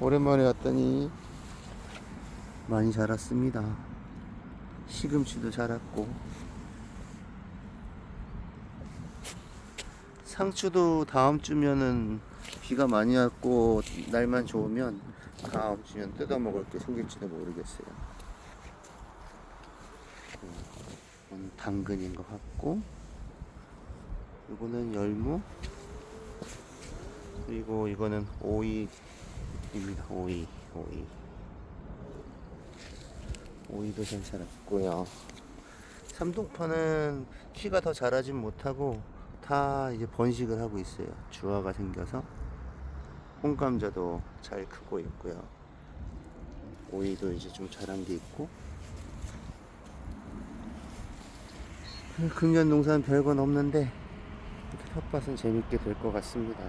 오랜만에 왔더니 많이 자랐습니다. 시금치도 자랐고 상추도 다음 주면은 비가 많이 왔고 날만 좋으면 다음 주면 뜯어 먹을 게 생길지도 모르겠어요. 이건 당근인 것 같고 이거는 열무 그리고 이거는 오이 입니다. 오이, 오이. 오이도 잘 자랐고요. 삼동파는 키가 더 자라진 못하고 다 이제 번식을 하고 있어요. 주화가 생겨서 홍감자도 잘 크고 있고요. 오이도 이제 좀 자란 게 있고. 금년 농사는 별건 없는데 텃밭은 재밌게 될 것 같습니다.